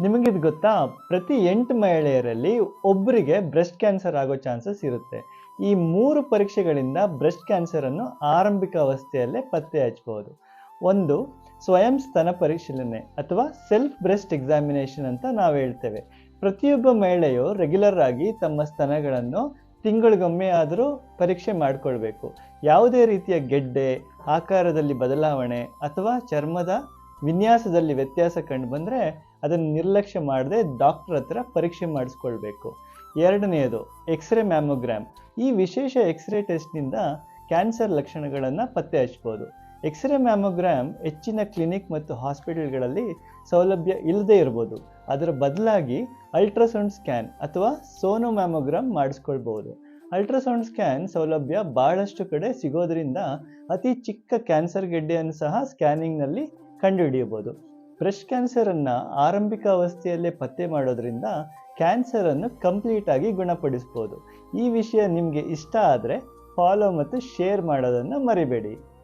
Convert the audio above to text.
ನಿಮಗಿದು ಗೊತ್ತಾ, ಪ್ರತಿ ಎಂಟು ಮಹಿಳೆಯರಲ್ಲಿ ಒಬ್ಬರಿಗೆ ಬ್ರೆಸ್ಟ್ ಕ್ಯಾನ್ಸರ್ ಆಗೋ ಚಾನ್ಸಸ್ ಇರುತ್ತೆ. ಈ ಮೂರು ಪರೀಕ್ಷೆಗಳಿಂದ ಬ್ರೆಸ್ಟ್ ಕ್ಯಾನ್ಸರನ್ನು ಆರಂಭಿಕ ಅವಸ್ಥೆಯಲ್ಲೇ ಪತ್ತೆ ಹಚ್ಚಬಹುದು ಒಂದು, ಸ್ವಯಂ ಸ್ತನ ಪರಿಶೀಲನೆ ಅಥವಾ ಸೆಲ್ಫ್ ಬ್ರೆಸ್ಟ್ ಎಕ್ಸಾಮಿನೇಷನ್ ಅಂತ ನಾವು ಹೇಳ್ತೇವೆ. ಪ್ರತಿಯೊಬ್ಬ ಮಹಿಳೆಯು ರೆಗ್ಯುಲರ್ ಆಗಿ ತಮ್ಮ ಸ್ತನಗಳನ್ನು ತಿಂಗಳಿಗೊಮ್ಮೆ ಆದರೂ ಪರೀಕ್ಷೆ ಮಾಡಿಕೊಳ್ಬೇಕು. ಯಾವುದೇ ರೀತಿಯ ಗೆಡ್ಡೆ, ಆಕಾರದಲ್ಲಿ ಬದಲಾವಣೆ ಅಥವಾ ಚರ್ಮದ ವಿನ್ಯಾಸದಲ್ಲಿ ವ್ಯತ್ಯಾಸ ಕಂಡು ಬಂದರೆ ಅದನ್ನು ನಿರ್ಲಕ್ಷ್ಯ ಮಾಡದೆ ಡಾಕ್ಟರ್ ಹತ್ರ ಪರೀಕ್ಷೆ ಮಾಡಿಸ್ಕೊಳ್ಬೇಕು. ಎರಡನೆಯದು ಎಕ್ಸ್ರೇ ಮ್ಯಾಮೋಗ್ರಾಮ್ ಈ ವಿಶೇಷ ಎಕ್ಸ್ರೇ ಟೆಸ್ಟ್ನಿಂದ ಕ್ಯಾನ್ಸರ್ ಲಕ್ಷಣಗಳನ್ನು ಪತ್ತೆ ಹಚ್ಬೋದು ಎಕ್ಸ್ರೇ ಮ್ಯಾಮೋಗ್ರಾಮ್ ಹೆಚ್ಚಿನ ಕ್ಲಿನಿಕ್ ಮತ್ತು ಹಾಸ್ಪಿಟಲ್ಗಳಲ್ಲಿ ಸೌಲಭ್ಯ ಇಲ್ಲದೇ ಇರ್ಬೋದು. ಅದರ ಬದಲಾಗಿ ಅಲ್ಟ್ರಾಸೌಂಡ್ ಸ್ಕ್ಯಾನ್ ಅಥವಾ ಸೋನೋ ಮ್ಯಾಮೋಗ್ರಾಮ್ ಮಾಡಿಸ್ಕೊಳ್ಬೋದು. ಅಲ್ಟ್ರಾಸೌಂಡ್ ಸ್ಕ್ಯಾನ್ ಸೌಲಭ್ಯ ಬಹಳಷ್ಟು ಕಡೆ ಸಿಗೋದರಿಂದ ಅತಿ ಚಿಕ್ಕ ಕ್ಯಾನ್ಸರ್ ಗೆಡ್ಡೆಯನ್ನು ಸಹ ಸ್ಕ್ಯಾನಿಂಗ್ನಲ್ಲಿ ಕಂಡುಹಿಡಿಯಬಹುದು. ಬ್ರೆಸ್ಟ್ ಕ್ಯಾನ್ಸರನ್ನು ಆರಂಭಿಕ ಅವಸ್ಥೆಯಲ್ಲೇ ಪತ್ತೆ ಮಾಡೋದ್ರಿಂದ ಕ್ಯಾನ್ಸರನ್ನು ಕಂಪ್ಲೀಟ್ ಆಗಿ ಗುಣಪಡಿಸ್ಬೋದು. ಈ ವಿಷಯ ನಿಮಗೆ ಇಷ್ಟ ಆದರೆ ಫಾಲೋ ಮತ್ತು ಶೇರ್ ಮಾಡೋದನ್ನು ಮರಿಬೇಡಿ.